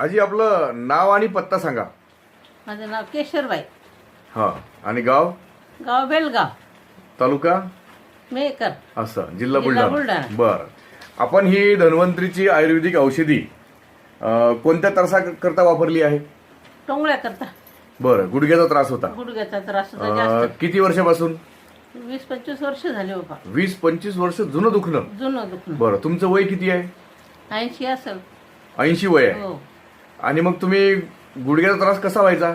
आजी आपलं नाव आणि पत्ता सांगा. माझं नाव केशरबाई. हा आणि गाव? गाव बेलगाव. तालुका? मेकर असं जिल्हा बुलढाणा. बुलढाणा. बर. आपण ही धन्वंतरीची आयुर्वेदिक औषधी अं, कोणत्या त्रासा करता वापरली आहे? टोंगळ्या करता बरं गुडघ्याचा त्रास होता. गुडघ्याचा त्रास होता अं, जास्त. किती वर्षापासून? वीस पंचवीस वर्ष झाले बाबा. वीस पंचवीस वर्ष जुनं दुखणं. जुनं दुखणं. बरं तुमचं वय किती आहे? ऐंशी असेल. ऐंशी वय आहे. हो. आणि मग तुम्ही गुडघ्याचा त्रास कसा व्हायचा?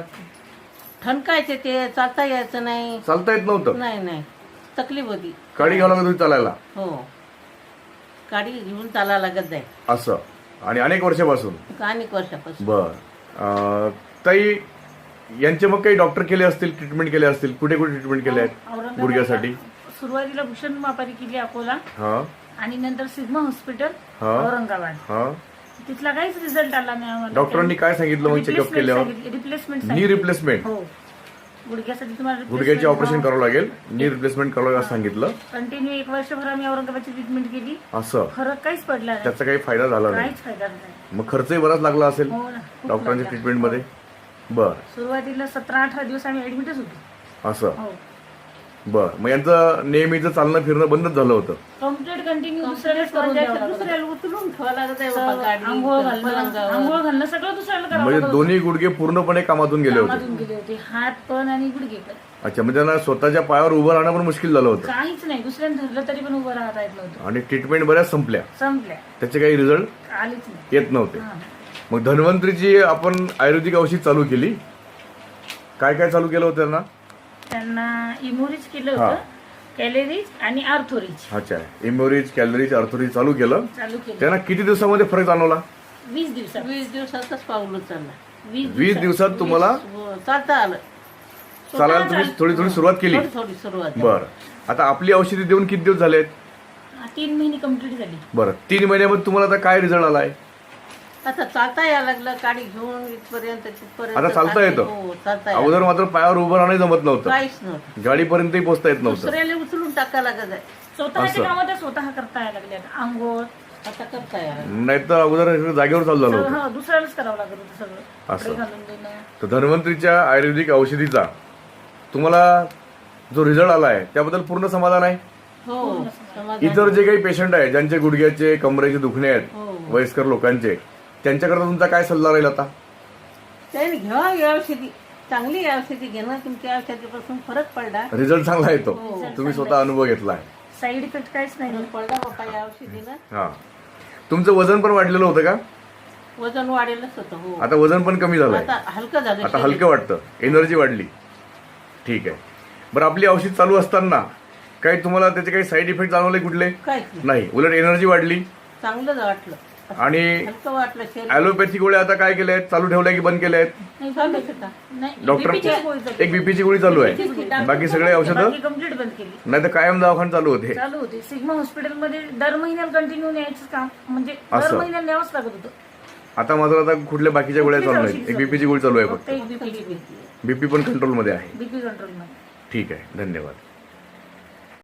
ठणकायचे ते चालता यायचं नाही. चालता येत नव्हतं? नाही नाही. तकलीफ होती. काडी घ्यावं लागत होती चालायला? हो. गाडी घेऊन चाला लागत जाईल असं. आणि अनेक वर्षापासून? अनेक वर्षापासून. बर. अं, ताई यांचे मग काही डॉक्टर केले असतील ट्रीटमेंट केले असतील? कुठे कुठे ट्रीटमेंट केले आहेत गुडघ्यासाठी? सुरुवातीला भूषण मापारी केली अकोला. हा. आणि नंतर सिग्मा हॉस्पिटल हा. औरंगाबाद. हा. तिथला काहीच रिझल्ट आला नाही आम्हाला. डॉक्टरांनी काय सांगितलं मग चेकअप केल्यावर? रिप्लेसमेंट नी रिप्लेसमेंट हो. गुडघ्यासाठी तुम्हाला गुडघ्याचे ऑपरेशन करावं लागेल. नी रिप्लेसमेंट करावं लागेल असं सांगितलं. कंटिन्यू एक वर्षभर आम्ही औरंगाबादची ट्रीटमेंट केली. असं. फरक काहीच पडला नाही. त्याचा काही फायदा झाला नाही. काहीच फायदा नाही. मग खर्चही बराच लागला असेल हो ना. खूप डॉक्टरांच्या लागला. ट्रीटमेंटमध्ये बर. सुरुवातीला सतरा अठरा दिवस आम्ही ऍडमिटच होतो. असं. हो. बर. मग यांचं नेहमीचं चालणं फिरणं बंदच झालं होतं. कंप्लीट कंटिन्यू दुसऱ्यालाच करून द्यावं लागलं. दुसऱ्याला उचलून ठेवा लागत आहे बाबा सर्व गाडी आंघोळ घालणं पलंगावर. आंघोळ घालणं सगळं दुसऱ्याला करावं म्हणजे लागत दोन्ही गुडघे पूर्णपणे कामातून गेले होतं. होते कामातून गेले होते. हात पण आणि गुडघे पण. अच्छा म्हणजे त्यांना स्वतःच्या पायावर उभं राहणं पण मुश्किल झालं होतं. काहीच नाही. दुसऱ्याने धरलं तरी पण उभं राहता येत नव्हतं. आणि ट्रीटमेंट बऱ्याच संपल्या. संपल्या. त्याचे काही रिझल्ट आलीच नाही. येत नव्हते. हा. मग धन्वंतरीची आपण आयुर्वेदिक औषध चालू केली. काय काय चालू केलं होतं त्यांना? त्यांना इमोरिज केलं. होतं. कॅलरीज आणि आर्थोरिज अच्छा. इम्युरिज कॅलरीज अर्थोरिज चालू केलं. चालू केलं. त्यांना किती दिवसामध्ये फरक जाणवला? वीस दिवसात. वीस दिवसातच पाऊल उचलला. वीस वीस दिवसात. तुम्हाला हो, चालता आलं. चालायला तुम्ही थोडी थोडी सुरुवात केली. थोडी थोडी सुरुवात बर. आता आपली औषधी देऊन किती दिवस झालेत? तीन महिने कंप्लीट झाली. बरं. तीन महिन्यामध्ये तुम्हाला आता काय रिझल्ट आलाय? आता चालता यायला लागलं गाडी घेऊन इथपर्यंत तिथपर्यंत आता चालता येतं? हो चालता. अगोदर मात्र पायावर उभं राहणं जमत नव्हतं. काहीच नव्हतं. गाडीपर्यंतही पोहोचता येत नव्हतं. दुसऱ्याला उचलून टाका लागत आहे. त्या स्वतः करता यायला आंघोळ आता करता यायला नाही तर अगोदर हे जागेवर चालू झालं होतं. सगळं हा, दुसऱ्यालाच करावं लागत होतं सगळं. असं. कपडे घालून देणं. तर धन्वंतरीच्या आयुर्वेदिक औषधीचा तुम्हाला जो रिझल्ट आलाय त्याबद्दल पूर्ण समाधान आहे? हो समाधान. इतर जे काही पेशंट आहे ज्यांचे गुडघ्याचे कमरेचे दुखणे आहेत हो. वयस्कर लोकांचे त्यांच्याकरता तुमचा काय सल्ला राहील आता? त्याने घ्यावा औषधी. चांगली औषधी घेणं तुमच्या औषधीपासून फरक पडला. रिझल्ट चांगला येतो. हो. तुम्ही स्वतः अनुभव घेतलाय. साईड इफेक्ट काहीच नाही पडला बाबा या औषधीनं हा. तुमचं वजन पण वाढलेलं होतं का? वजन वाढेलच होतं हो. आता वजन पण कमी झालंय. आता हलकं झालं आता शरीर. हलकं वाटतं. एनर्जी वाढली. ठीक आहे. बरं आपली औषध चालू असताना काही तुम्हाला त्याचे काही साईड इफेक्ट जाणवले कुठले? काहीच नाही. नाही. उलट एनर्जी वाढली. चांगलंच वाटलं. आणि ॲलोपॅथी गोळ्या आता काय केल्या आहेत चालू ठेवल्या की बंद केल्या आहेत डॉक्टर. एक बीपीची गोळी चालू आहे. बाकी सगळे औषधं? बाकी कंप्लीट बंद केली. नाही तर कायम दवाखाना चालू होते. चालू होते. सिग्मा हॉस्पिटलमध्ये दर महिन्याला कंटिन्यू न्यायचं काम. म्हणजे दर असं. महिन्याला न्यावंच लागत होतं. आता मात्र आता कुठल्या बाकीच्या गोळ्या चालू नाहीत. एक बीपीची गोळी चालू आहे फक्त. बीपी पण कंट्रोलमध्ये आहे. बीपी कंट्रोलमध्ये ठीक आहे. धन्यवाद.